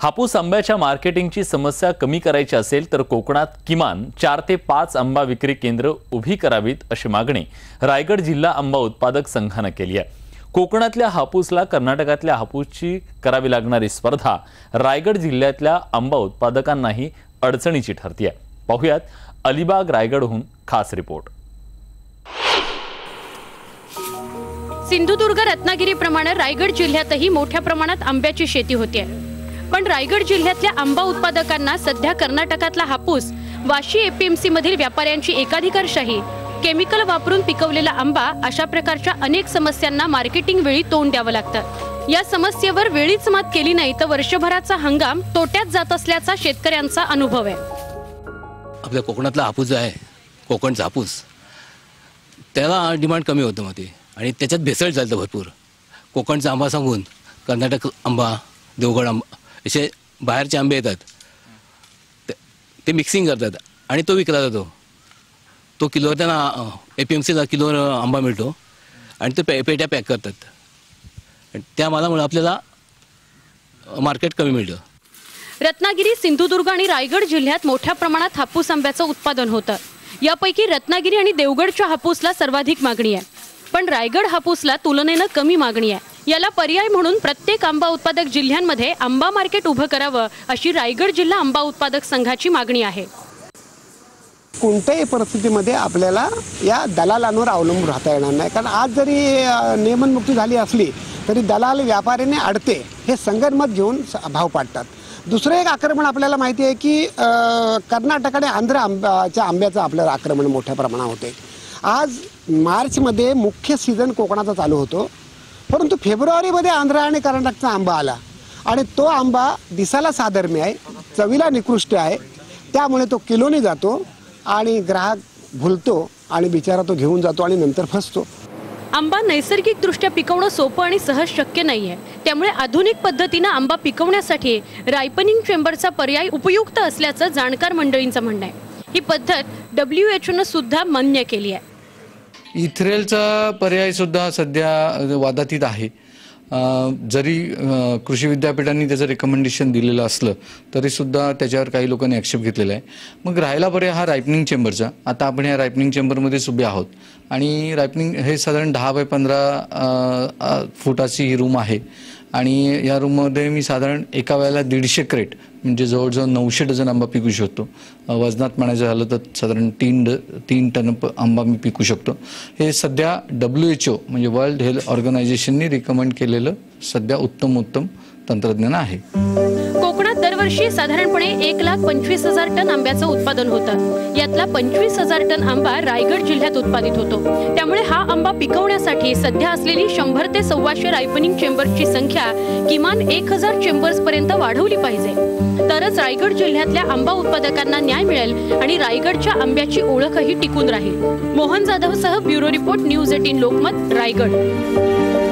हापूस आंब्याच्या मार्केटिंगची समस्या कमी करायची असेल तर कोकणात किमान चार ते पाच आंबा विक्री केंद्र उभी करावीत अशी मागणी रायगड जिल्हा आंबा उत्पादक संघानं केली आहे. कोकणातल्या हापूसला कर्नाटकातल्या हापूसची करावी लागणारी स्पर्धा रायगड जिल्ह्यातल्या आंबा उत्पादकांनाही अडचणीची ठरतीये पाहुयात अलिबाग रायगडहून खास रिपोर्ट. सिंधुदुर्ग रत्नागिरीप्रमाणे रायगड जिल्ह्यातही मोठ्या प्रमाणात आंब्याची शेती होते पण रायगड जिल्ह्यातल्या आंबा उत्पादकांना सध्या कर्नाटकातला हापूस वाशी एपीएमसी मधील व्यापाऱ्यांची एकाधिकारशाही केमिकल वापरून पिकवलेला आंबा अशा प्रकारच्या अनेक समस्यांना मार्केटिंग वेळी तोंड द्यावं लागतं. या समस्येवर वेळीच मात केली नाही तर वर्षभराचा हंगाम तोट्यात जात असल्याचा शेतकऱ्यांचा अनुभव आहे. आपल्या कोकणातला हापूस आहे कोकणचा हापूस त्याला डिमांड कमी होतं मग ते आणि त्याच्यात भेसळ चालतं भरपूर. कोकणचा आंबा सांगून कर्नाटक आंबा देवगड आंबा असे बाहेरचे आंबे येतात. ते- मिक्सिंग करतात आणि तो विकला जातो. तो किलोवर त्यांना ए पी एम सीला किलोवर आंबा मिळतो आणि ते पे पेट्या पॅक करतात. आणि त्या मालामुळे आपल्याला मार्केट कमी मिळतं. रत्नागिरी सिंधुदुर्ग आणि रायगड जिल्ह्यात मोठ्या प्रमाणात हापूस आंब्याचं उत्पादन होतं. यापैकी रत्नागिरी आणि देवगडच्या हापूसला सर्वाधिक मागणी आहे. पण रायगड हापूसला तुलनेनं कमी मागणी आहे. याला पर्याय म्हणून प्रत्येक आंबा उत्पादक जिल्ह्यांमध्ये आंबा मार्केट उभं करावं अशी रायगड जिल्हा आंबा उत्पादक संघाची मागणी आहे. कोणत्याही परिस्थितीमध्ये आपल्याला या दलालांवर अवलंबून राहता येणार नाही. कारण आज जरी नियमनमुक्ती झाली असली तरी दलाल व्यापाऱ्याने अडते हे संगनमत घेऊन स- भाव पाडतात. दुसरं एक आक्रमण आपल्याला माहिती आहे की कर्नाटक आणि आंध्र आंब्याच्या आंब्याचं आपल्याला आक्रमण मोठ्या प्रमाणात होते आज मार्चमध्ये मुख्य सीझन कोकणाचा चालू होतो. परंतु फेब्रुवारीमध्ये आंध्र आणि कर्नाटकचा आंबा आला. आणि तो आंबा दिसायला साधर्म्य आहे चवीला निकृष्ट आहे. त्यामुळे तो किलोने जातो आणि ग्राहक भुलतो आणि बिचारा तो घेऊन जातो आणि नंतर फसतो. आंबा नैसर्गिकदृष्ट्या पिकवणं सोपं आणि सहज शक्य नाहीये. त्यामुळे आधुनिक पद्धतीनं आंबा पिकवण्यासाठी रायपनिंग चेंबरचा पर्याय उपयुक्त असल्याचं जाणकार मंडळींचं म्हणणं आहे. ही पद्धत डब्ल्यू एच ओनं सुद्धा मान्य केली आहे. इथ्रेलचा पर्याय सुद्धा सध्या वादातीत आहे. जरी कृषी विद्यापीठांनी त्याचं रेकमेंडेशन दिलेलं असलं तरी सुद्धा त्याच्यावर काही लोकांनी आक्षेप घेतलेला आहे. मग राहिला पर्याय हा रायपनिंग चेंबरचा आता आपण या रायपनिंग चेंबरमध्येच उभे आहोत. आणि रायपनिंग हे साधारण दहा बाय पंधरा फुटाची ही रूम आहे. आणि या रूममध्ये मी साधारण एका वेळेला दीडशे क्रेट म्हणजे जवळजवळ नऊशे डझन आंबा पिकू शकतो. वजनात म्हणायचं झालं तर साधारण तीन ड तीन टन आंबा मी पिकू शकतो. हे सध्या डब्ल्यू एच ओ म्हणजे वर्ल्ड हेल्थ ऑर्गनायझेशननी रिकमेंड केलेलं सध्या उत्तम उत्तम तंत्रज्ञान आहे. दरवर्षी साधारणपणे एक लाख पंचवीस हजार टन आंब्याचं उत्पादन होतं. यातला पंचवीस हजार टन आंबा रायगड जिल्ह्यात उत्पादित होतो. त्यामुळे हा आंबा पिकवण्यासाठी सध्या असलेली शंभर ते सव्वाशे रायपनिंग चेंबर्सची संख्या किमान एक हजार चेंबर्स पर्यंत वाढवली पाहिजे. तरच रायगड जिल्ह्यातल्या आंबा उत्पादकांना न्याय मिळेल आणि रायगडच्या आंब्याची ओळखही टिकून राहील. Mohan जाधवसह bureau report news eighteen Lokmat Raigad.